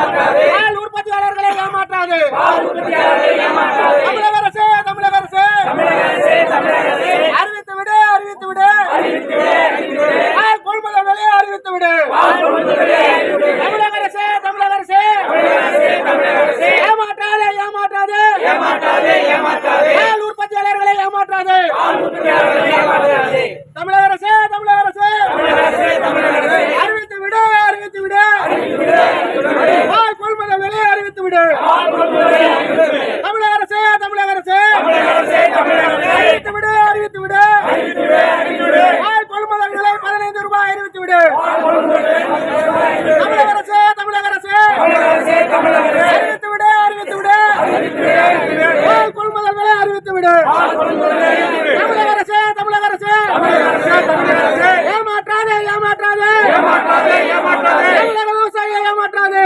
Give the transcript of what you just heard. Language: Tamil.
பால் உற்பத்தியாளர்களை ஏமாற்றாது. தமிழக அரசு தமிழக அரசு. அறிவித்து விடு அறிவித்து விடு. பால் கொள்முதல் விலையை அறிவித்து விடு. தமிழக அரசு தமிழக அரசு. ஏமாற்றாதே ஏமாற்றாதே. ஏமாற்றாதே பால் உற்பத்தியாளர்களை ஏமாற்றாது. தமிழக அரசே தமிழக அரசே. அறிவித்து விடு அறிவித்து விடு பால் கொள்முதல் விலை பதினைந்து ரூபாய் அறிவித்து விடு தமிழக அரசே தமிழக அரசே. அறிவித்து விடு அறிவித்து விடு பால் கொள்முதல் விலை அறிவித்து விடு தமிழக அரசே தமிழக அரசே. ஏமாற்றாதே ஏமாற்றாதே. தமிழக விவசாயிகளை ஏமாற்றாதே.